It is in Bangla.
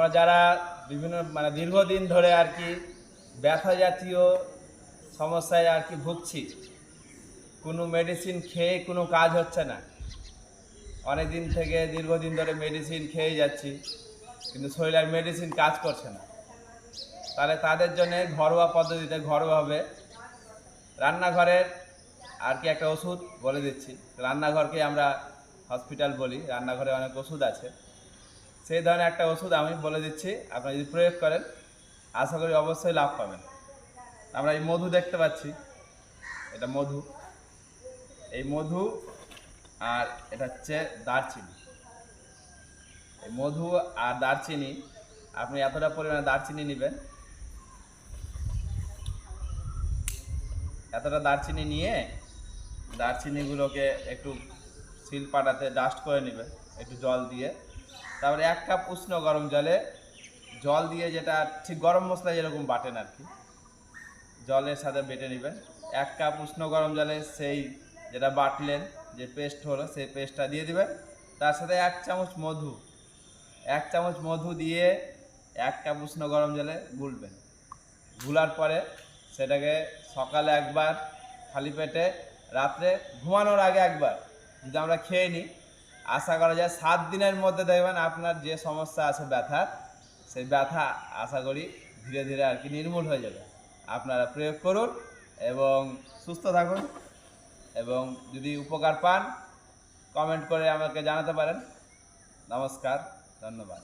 আমরা যারা বিভিন্ন মানে দীর্ঘদিন ধরে আর কি ব্যথা জাতীয় সমস্যায় আর কি ভুগছি, কোনো মেডিসিন খেয়ে কোনো কাজ হচ্ছে না। অনেক দিন থেকে দীর্ঘদিন ধরে মেডিসিন খেয়ে যাচ্ছি, কিন্তু শরীরের মেডিসিন কাজ করছে না। তাহলে তাদের জন্য ঘরোয়া পদ্ধতিতে ঘরোয়াভাবে রান্নাঘরের আর কি একটা ওষুধ বলে দিচ্ছি। রান্নাঘরকে আমরা হসপিটাল বলি। রান্নাঘরে অনেক ওষুধ আছে। সেই ধরনের একটা ওষুধ আমি বলে দিচ্ছি, আপনারা যদি প্রয়োগ করেন, আশা করি অবশ্যই লাভ পাবেন। আমরা এই মধু দেখতে পাচ্ছি, এটা মধু। এই মধু আর এটা হচ্ছে দারচিনি। এই মধু আর দারচিনি, আপনি এতটা পরিমাণে দারচিনি নেবেন, এতটা দারচিনি নিয়ে দারচিনিগুলোকে একটু শিল পাটাতে ডাস্ট করে নেবেন, একটু জল দিয়ে। তারপরে এক কাপ উষ্ণ গরম জলে জল দিয়ে যেটা ঠিক গরম মশলা যেরকম বাটেন আর কি, জলের সাথে বেটে নেবেন। এক কাপ উষ্ণ গরম জলে সেই যেটা বাটলেন, যে পেস্ট হলো সেই পেস্টটা দিয়ে দিবেন। তার সাথে এক চামচ মধু, এক চামচ মধু দিয়ে এক কাপ উষ্ণ গরম জলে গুলবেন। গুলার পরে সেটাকে সকালে একবার খালি পেটে, রাত্রে ঘুমানোর আগে একবার যদি আমরা খেয়ে নিই আশা করা যায় সাত দিনের মধ্যে দেখবেন আপনার যে সমস্যা আছে ব্যথার সেই ব্যথা আশা করি ধীরে ধীরে আর কি নির্মূল হয়ে যাবে। আপনারা প্রয়োগ করুন এবং সুস্থ থাকুন এবং যদি উপকার পান কমেন্ট করে আমাকে জানাতে পারেন। নমস্কার, ধন্যবাদ।